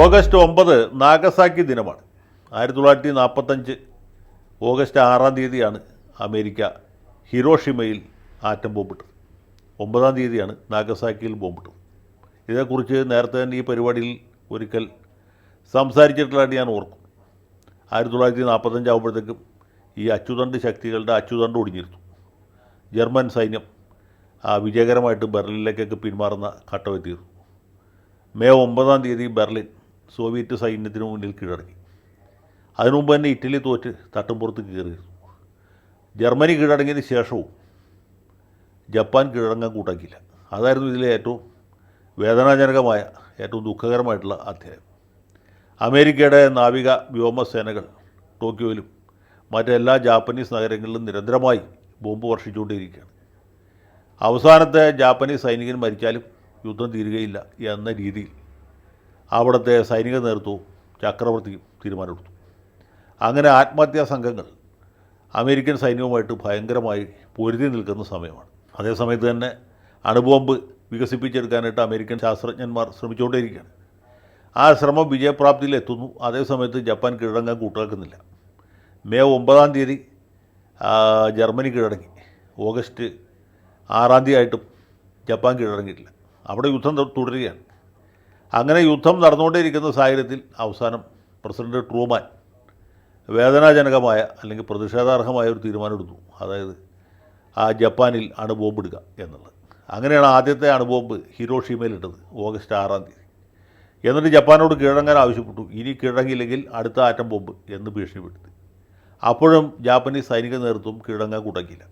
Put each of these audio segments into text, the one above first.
August ഒമ്പത് Nagasaki ദിനമാണ്. ആയിരത്തി തൊള്ളായിരത്തി നാൽപ്പത്തഞ്ച് ഓഗസ്റ്റ് ആറാം തീയതിയാണ് അമേരിക്ക ഹിരോഷിമയിൽ ആറ്റം ബോംബിട്ടത്. ഒമ്പതാം തീയതിയാണ് നാഗസാക്കിയിൽ ബോംബിട്ടത്. ഇതേക്കുറിച്ച് നേരത്തെ തന്നെ ഈ പരിപാടിയിൽ ഒരിക്കൽ സംസാരിച്ചിട്ടുള്ളതായിട്ട് ഞാൻ ഓർക്കും. ആയിരത്തി തൊള്ളായിരത്തി നാൽപ്പത്തഞ്ചാകുമ്പോഴത്തേക്കും ഈ അച്ചുതണ്ട് ശക്തികളുടെ അച്ചുതണ്ട് ഒടിഞ്ഞിരുന്നു. ജർമ്മൻ സൈന്യം ആ വിജയകരമായിട്ട് ബെർലിനിലേക്കൊക്കെ പിന്മാറുന്ന ഘട്ടമെത്തിയിരുന്നു മെയ് ഒമ്പതാം തീയതി ബെർലിൻ സോവിയറ്റ് സൈന്യത്തിന് മുന്നിൽ കീഴടങ്ങി. അതിനു മുമ്പ് തന്നെ ഇറ്റലി തോറ്റ് തട്ടുംപുറത്ത് കയറിയിരുന്നു ജർമ്മനി കീഴടങ്ങിയതിന് ശേഷവും ജപ്പാൻ കീഴടങ്ങാൻ കൂട്ടാക്കിയില്ല. അതായിരുന്നു ഇതിലെ ഏറ്റവും വേദനാജനകമായ ഏറ്റവും ദുഃഖകരമായിട്ടുള്ള അധ്യായം. അമേരിക്കയുടെ നാവിക വ്യോമസേനകൾ ടോക്കിയോയിലും മറ്റെല്ലാ ജാപ്പനീസ് നഗരങ്ങളിലും നിരന്തരമായി ബോംബ് വർഷിച്ചുകൊണ്ടിരിക്കുകയാണ് അവസാനത്തെ ജാപ്പനീസ് സൈനികൻ മരിച്ചാലും യുദ്ധം തീരുകയില്ല എന്ന രീതിയിൽ അവിടുത്തെ സൈനിക നേതൃത്വവും ചക്രവർത്തി തീരുമാനമെടുത്തു. അങ്ങനെ ആത്മഹത്യാ സംഘങ്ങൾ അമേരിക്കൻ സൈന്യവുമായിട്ട് ഭയങ്കരമായി പൊരുതി നിൽക്കുന്ന സമയമാണ്. അതേസമയത്ത് തന്നെ അണുബോംബ് വികസിപ്പിച്ചെടുക്കാനായിട്ട് അമേരിക്കൻ ശാസ്ത്രജ്ഞന്മാർ ശ്രമിച്ചുകൊണ്ടേയിരിക്കുകയാണ്. ആ ശ്രമം വിജയപ്രാപ്തിയിലെത്തുന്നു അതേസമയത്ത് ജപ്പാൻ കീഴടങ്ങാൻ കൂട്ടാക്കുന്നില്ല. മെയ് ഒമ്പതാം തീയതി ജർമ്മനി കീഴടങ്ങി. ഓഗസ്റ്റ് ആറാം തീയതി ആയിട്ടും ജപ്പാൻ കീഴടങ്ങിയിട്ടില്ല. അവിടെ യുദ്ധം തുടരുകയാണ്. അങ്ങനെ യുദ്ധം നടന്നുകൊണ്ടേയിരിക്കുന്ന സാഹചര്യത്തിൽ അവസാനം പ്രസിഡന്റ് ട്രൂമാൻ വേദനാജനകമായ അല്ലെങ്കിൽ പ്രതിഷേധാർഹമായ ഒരു തീരുമാനമെടുത്തു. അതായത് ആ ജപ്പാനിൽ അണുബോംബിടുക എന്നുള്ളത്. അങ്ങനെയാണ് ആദ്യത്തെ അണുബോംബ് ഹിരോഷിമയിലിട്ടത് ഓഗസ്റ്റ് ആറാം തീയതി. എന്നിട്ട് ജപ്പാനോട് കീഴടങ്ങാൻ ആവശ്യപ്പെട്ടു. ഇനി കീഴടങ്ങിയില്ലെങ്കിൽ അടുത്ത ആറ്റം ബോംബ് എന്ന് ഭീഷണിപ്പെടുത്തി. അപ്പോഴും ജാപ്പനീസ് സൈനിക നേതൃത്വം കീഴടങ്ങാൻ കൂട്ടാക്കിയില്ല.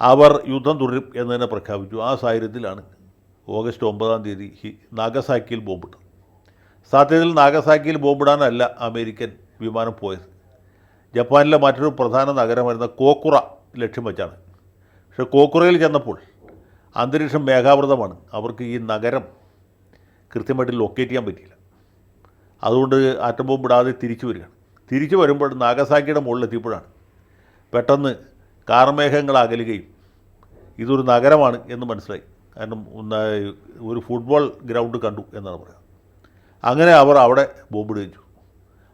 അവർ യുദ്ധം തുടരും എന്ന് തന്നെ പ്രഖ്യാപിച്ചു. ആ സാഹചര്യത്തിലാണ് ഓഗസ്റ്റ് ഒമ്പതാം തീയതി ഹി നാഗസാക്കിയിൽ ബോംബിട്ടു. സാധ്യതയിൽ നാഗസാക്കിയിൽ ബോംബിടാനല്ല അമേരിക്കൻ വിമാനം പോയത്. ജപ്പാനിലെ മറ്റൊരു പ്രധാന നഗരമായിരുന്ന കോക്കുറ ലക്ഷ്യം വെച്ചാണ്. പക്ഷേ കോക്കുറയിൽ ചെന്നപ്പോൾ അന്തരീക്ഷം മേഘാവൃതമാണ്. അവർക്ക് ഈ നഗരം കൃത്യമായിട്ട് ലൊക്കേറ്റ് ചെയ്യാൻ പറ്റിയില്ല. അതുകൊണ്ട് ആറ്റം ബോംബ് ഇടാതെ തിരിച്ചു വരികയാണ്. തിരിച്ചു വരുമ്പോൾ നാഗസാക്കിയുടെ മുകളിലെത്തിയപ്പോഴാണ് പെട്ടെന്ന് കാർമേഘങ്ങൾ അകലുകയും ഇതൊരു നഗരമാണ് എന്ന് മനസ്സിലായി. ഒരു ഫുട്ബോൾ ഗ്രൗണ്ട് കണ്ടു എന്നാണ് പറയുന്നത്. അങ്ങനെ അവർ അവിടെ ബോംബിടുകയും ചെയ്തു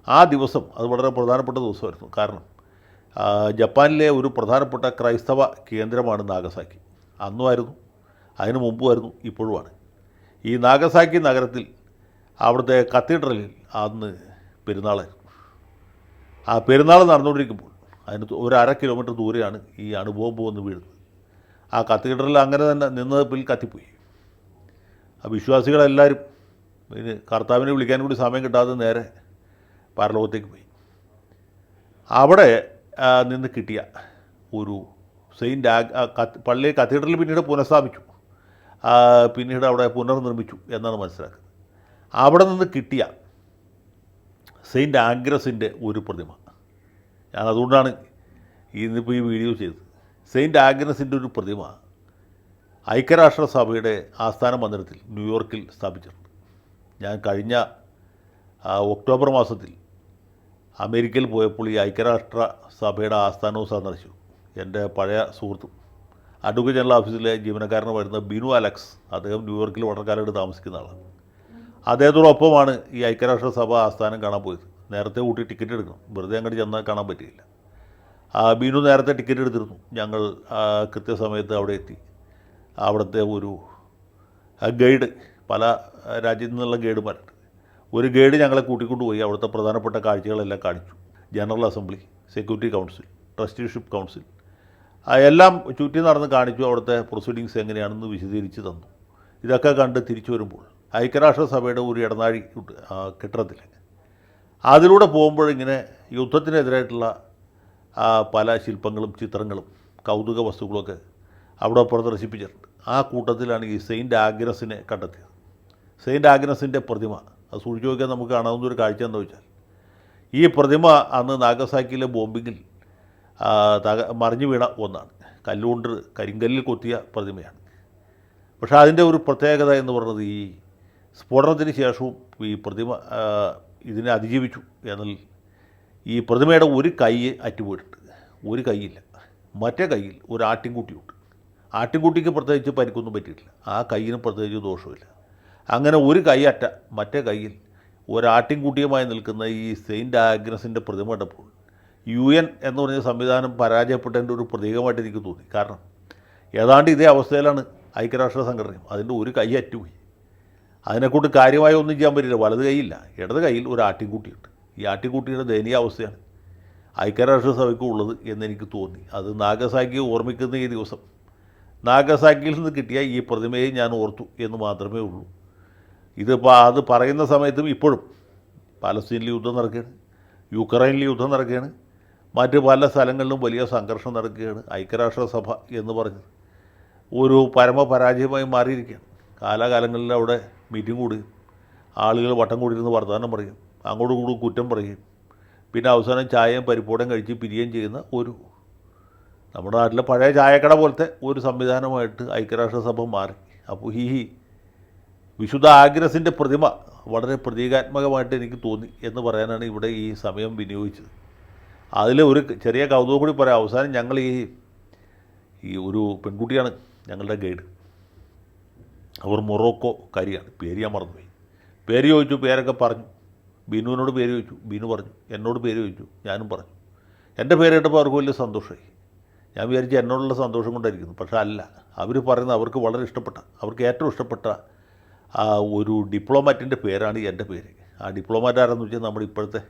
ആ ദിവസം അത് വളരെ പ്രധാനപ്പെട്ട ദിവസമായിരുന്നു. കാരണം ജപ്പാനിലെ ഒരു പ്രധാനപ്പെട്ട ക്രൈസ്തവ കേന്ദ്രമാണ് നാഗസാക്കി. അന്നുമായിരുന്നു അതിനു മുമ്പുമായിരുന്നു ഇപ്പോഴുമാണ്. ഈ നാഗസാക്കി നഗരത്തിൽ അവിടുത്തെ കത്തീഡ്രലിൽ അന്ന് പെരുന്നാളായിരുന്നു. ആ പെരുന്നാൾ നടന്നുകൊണ്ടിരിക്കുമ്പോൾ അതിന് ഒരു അര കിലോമീറ്റർ ദൂരെയാണ് ഈ അണുബോംബ് വന്ന് വീഴുന്നത്. ആ കത്തീഡ്രൽ അങ്ങനെ തന്നെ നിന്നതിൽ കത്തിപ്പോയി. ആ വിശ്വാസികളെല്ലാവരും ഇതിന് കർത്താവിനെ വിളിക്കാൻ കൂടി സമയം കിട്ടാതെ നേരെ പരലോകത്തേക്ക് പോയി. അവിടെ നിന്ന് കിട്ടിയ ഒരു സെയിന്റ് ആ പള്ളി കത്തീഡ്രൽ പിന്നീട് പുനഃസ്ഥാപിച്ചു. പിന്നീട് അവിടെ പുനർനിർമ്മിച്ചു എന്നാണ് മനസ്സിലാക്കുന്നത്. അവിടെ നിന്ന് കിട്ടിയ സെയിന്റ് ആഗ്രസിന്റെ ഒരു പ്രതിമ. ഞാൻ അതുകൊണ്ടാണ് ഇന്നിപ്പോൾ ഈ വീഡിയോ ചെയ്തത്. സെയിന്റ് ആഗ്നസിന്റെ ഒരു പ്രതിമ ഐക്യരാഷ്ട്രസഭയുടെ ആസ്ഥാന മന്ദിരത്തിൽ ന്യൂയോർക്കിൽ സ്ഥാപിച്ചിട്ടുണ്ട്. ഞാൻ കഴിഞ്ഞ ഒക്ടോബർ മാസത്തിൽ അമേരിക്കയിൽ പോയപ്പോൾ ഈ ഐക്യരാഷ്ട്ര സഭയുടെ ആസ്ഥാനവും സന്ദർശിച്ചു. എന്റെ പഴയ സുഹൃത്തും അഡ്വക്കേറ്റ് ജനറൽ ഓഫീസിലെ ജീവനക്കാരനുമായിരുന്ന ബിനു അലക്സ് അദ്ദേഹം ന്യൂയോർക്കിൽ വളരെ കാലമായിട്ട് താമസിക്കുന്ന ആളാണ്. അദ്ദേഹത്തോടൊപ്പമാണ് ഈ ഐക്യരാഷ്ട്ര സഭ ആസ്ഥാനം കാണാൻ പോയത്. നേരത്തെ കൂട്ടി ടിക്കറ്റ് എടുക്കണം. വെറുതെ അങ്ങോട്ട് ചെന്നാൽ കാണാൻ പറ്റിയില്ല. ബിനു നേരത്തെ ടിക്കറ്റ് എടുത്തിരുന്നു. ഞങ്ങൾ കൃത്യസമയത്ത് അവിടെ എത്തി. അവിടുത്തെ ഒരു ഗൈഡ് പല രാജ്യത്തു നിന്നുള്ള ഗൈഡുമാരുണ്ട്. ഒരു ഗൈഡ് ഞങ്ങളെ കൂട്ടിക്കൊണ്ടുപോയി അവിടുത്തെ പ്രധാനപ്പെട്ട കാഴ്ചകളെല്ലാം കാണിച്ചു. General Assembly Security Council Trusteeship Council. എല്ലാം ചുറ്റി നടന്ന് കാണിച്ചു അവിടുത്തെ പ്രൊസീഡിങ്സ് എങ്ങനെയാണെന്ന് വിശദീകരിച്ച് തന്നു. ഇതൊക്കെ കണ്ട് തിരിച്ചു വരുമ്പോൾ ഐക്യരാഷ്ട്രസഭയുടെ ഒരു ഇടനാഴി കെട്ടിടത്തിൽ അതിലൂടെ പോകുമ്പോഴിങ്ങനെ യുദ്ധത്തിനെതിരായിട്ടുള്ള ആ, പല ശില്പങ്ങളും ചിത്രങ്ങളും കൗതുക വസ്തുക്കളൊക്കെ അവിടെ പ്രദർശിപ്പിച്ചിട്ടുണ്ട്. ആ കൂട്ടത്തിലാണ് ഈ സെയിന്റ് ആഗ്രസിനെ കണ്ടെത്തിയത്. സെയിന്റ് ആഗ്രസിന്റെ പ്രതിമ അത് സൂക്ഷിച്ചു നോക്കിയാൽ നമുക്ക് കാണാവുന്ന ഒരു കാഴ്ച എന്താ വെച്ചാൽ ഈ പ്രതിമ അന്ന് നാഗസാക്കിയിലെ ബോംബിങ്ങിൽ തക മറിഞ്ഞു വീണ ഒന്നാണ്. കല്ലുകൊണ്ട് കരിങ്കല്ലിൽ കൊത്തിയ പ്രതിമയാണ്. പക്ഷേ അതിന്റെ ഒരു പ്രത്യേകത എന്ന് പറയുന്നത് ഈ സ്ഫോടനത്തിന് ശേഷവും ഈ പ്രതിമ ഇതിനെ അതിജീവിച്ചു എന്നാൽ ഈ പ്രതിമയുടെ ഒരു കൈ അറ്റുപോയിട്ടുണ്ട്. ഒരു കൈയില്ല. മറ്റേ കയ്യിൽ ഒരു ആട്ടിൻകുട്ടിയുണ്ട്. ആട്ടിൻകുട്ടിക്ക് പ്രത്യേകിച്ച് പരിക്കൊന്നും പറ്റിയിട്ടില്ല. ആ കയ്യിന് പ്രത്യേകിച്ച് ദോഷമില്ല അങ്ങനെ ഒരു കൈ അറ്റ മറ്റേ കയ്യിൽ ഒരാട്ടിൻകുട്ടിയുമായി നിൽക്കുന്ന ഈ സെയിന്റ് ആഗ്നസിന്റെ പ്രതിമ കണ്ടപ്പോൾ യു എൻ എന്ന് പറഞ്ഞ സംവിധാനം പരാജയപ്പെട്ടതിന്റെ ഒരു പ്രതീകമായിട്ട് എനിക്ക് തോന്നി. കാരണം ഏതാണ്ട് ഇതേ അവസ്ഥയിലാണ് ഐക്യരാഷ്ട്ര സംഘടനയും. അതിന്റെ ഒരു കൈ അറ്റുപോയി. അതിനെക്കൊണ്ട് കാര്യമായി ഒന്നും ചെയ്യാൻ പറ്റില്ല വലത് കൈയില്ല. ഇടത് കൈയിൽ ഒരു ആട്ടിൻകുട്ടിയുണ്ട്. ഈ ആട്ടിക്കുട്ടിയുടെ ദയനീയ അവസ്ഥയാണ്. ഐക്യരാഷ്ട്ര സഭയ്ക്ക് ഉള്ളത് എന്നെനിക്ക് തോന്നി. അത് നാഗസാക്കി ഓർമ്മിക്കുന്ന ഈ ദിവസം. നാഗസാക്കിയിൽ നിന്ന് കിട്ടിയ ഈ പ്രതിമയെ ഞാൻ ഓർത്തു എന്ന് മാത്രമേ ഉള്ളൂ. ഇത് പ- അത് പറയുന്ന സമയത്തും ഇപ്പോഴും പാലസ്തീനിൽ യുദ്ധം നടക്കുകയാണ് യുക്രൈനിൽ യുദ്ധം നടക്കുകയാണ് മറ്റ് പല സ്ഥലങ്ങളിലും വലിയ സംഘർഷം നടക്കുകയാണ് ഐക്യരാഷ്ട്രസഭ എന്ന് പറഞ്ഞത് ഒരു പരമപരാജയമായി മാറിയിരിക്കുകയാണ്. കാലാകാലങ്ങളിൽ അവിടെ മീറ്റിംഗ് കൂടുകയും ആളുകൾ വട്ടം കൂടിയിരുന്ന് വർത്തമാനം പറയും അങ്ങോട്ടും ഇങ്ങോട്ടും കുറ്റം പറയും. പിന്നെ അവസാനം ചായയും പരിപ്പൂടം കഴിച്ച് പിരിയുകയും ചെയ്യുന്ന ഒരു നമ്മുടെ നാട്ടിലെ പഴയ ചായക്കട പോലത്തെ ഒരു സംവിധാനമായിട്ട് ഐക്യരാഷ്ട്രസഭ മാറി. അപ്പോൾ ഈ വിശുദ്ധ ആഗ്രസിന്റെ പ്രതിമ വളരെ പ്രതീകാത്മകമായിട്ട് എനിക്ക് തോന്നി എന്ന് പറയാനാണ് ഇവിടെ ഈ സമയം വിനിയോഗിച്ചത്. അതിൽ ഒരു ചെറിയ കൗതുകം കൂടി പറയാം. അവസാനം ഞങ്ങൾ ഈ ഈ ഒരു പെൺകുട്ടിയാണ് ഞങ്ങളുടെ ഗൈഡ്. അവർ മൊറോക്കോ കരിയാണ്. പേര് ഞാൻ മറന്നുപോയി. പേര് ചോദിച്ചു പേരൊക്കെ പറഞ്ഞു. ബിനുവിനോട് പേര് ചോദിച്ചു. ബിനു പറഞ്ഞു എന്നോട് പേര് ചോദിച്ചു. ഞാനും പറഞ്ഞു. എന്റെ പേര് കേട്ടപ്പോൾ അവർക്ക് വലിയ സന്തോഷമായി. ഞാൻ വിചാരിച്ചു എന്നോടുള്ള സന്തോഷം കൊണ്ടായിരിക്കുന്നു. പക്ഷേ അല്ല അവർ പറയുന്നത് അവർക്ക് വളരെ ഇഷ്ടപ്പെട്ട അവർക്ക് ഏറ്റവും ഇഷ്ടപ്പെട്ട ഒരു ഡിപ്ലോമാറ്റിന്റെ പേരാണ് എന്റെ പേര്. ആ ഡിപ്ലോമാറ്റ് ആരെന്ന് വെച്ചാൽ നമ്മുടെ ഇപ്പോഴത്തെ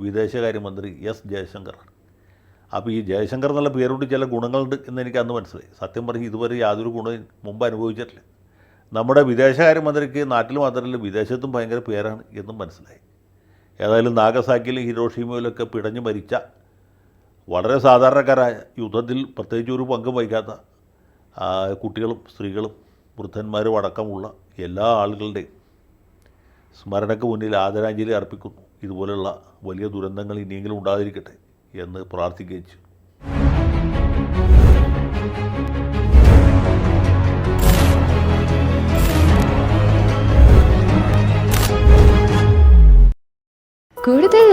വിദേശകാര്യമന്ത്രി എസ് ജയശങ്കറാണ് അപ്പോൾ ഈ ജയശങ്കർ എന്നുള്ള പേരുകൊണ്ട് ചില ഗുണങ്ങളുണ്ട് എന്ന് എനിക്ക് അന്ന് മനസ്സിലായി. സത്യം പറഞ്ഞ് ഇതുവരെ യാതൊരു ഗുണവും മുമ്പ് അനുഭവിച്ചിട്ടില്ല. നമ്മുടെ വിദേശകാര്യമന്ത്രിക്ക് നാട്ടിൽ മാത്രമല്ല വിദേശത്തും ഭയങ്കര പേരാണ് എന്നും മനസ്സിലായി. ഏതായാലും നാഗസാക്കിയിലും ഹിരോഷിമയിലൊക്കെ പിടഞ്ഞു മരിച്ച വളരെ സാധാരണക്കാരായ യുദ്ധത്തിൽ പ്രത്യേകിച്ച് ഒരു പങ്കും വഹിക്കാത്ത കുട്ടികളും സ്ത്രീകളും വൃദ്ധന്മാരും അടക്കമുള്ള എല്ലാ ആളുകളുടെയും സ്മരണയ്ക്ക് മുന്നിൽ ആദരാഞ്ജലി അർപ്പിക്കുന്നു. ഇതുപോലെയുള്ള വലിയ ദുരന്തങ്ങൾ ഇനിയെങ്കിലും ഉണ്ടാതിരിക്കട്ടെ എന്ന് പ്രാർത്ഥിക്കുകയും ചെയ്തു.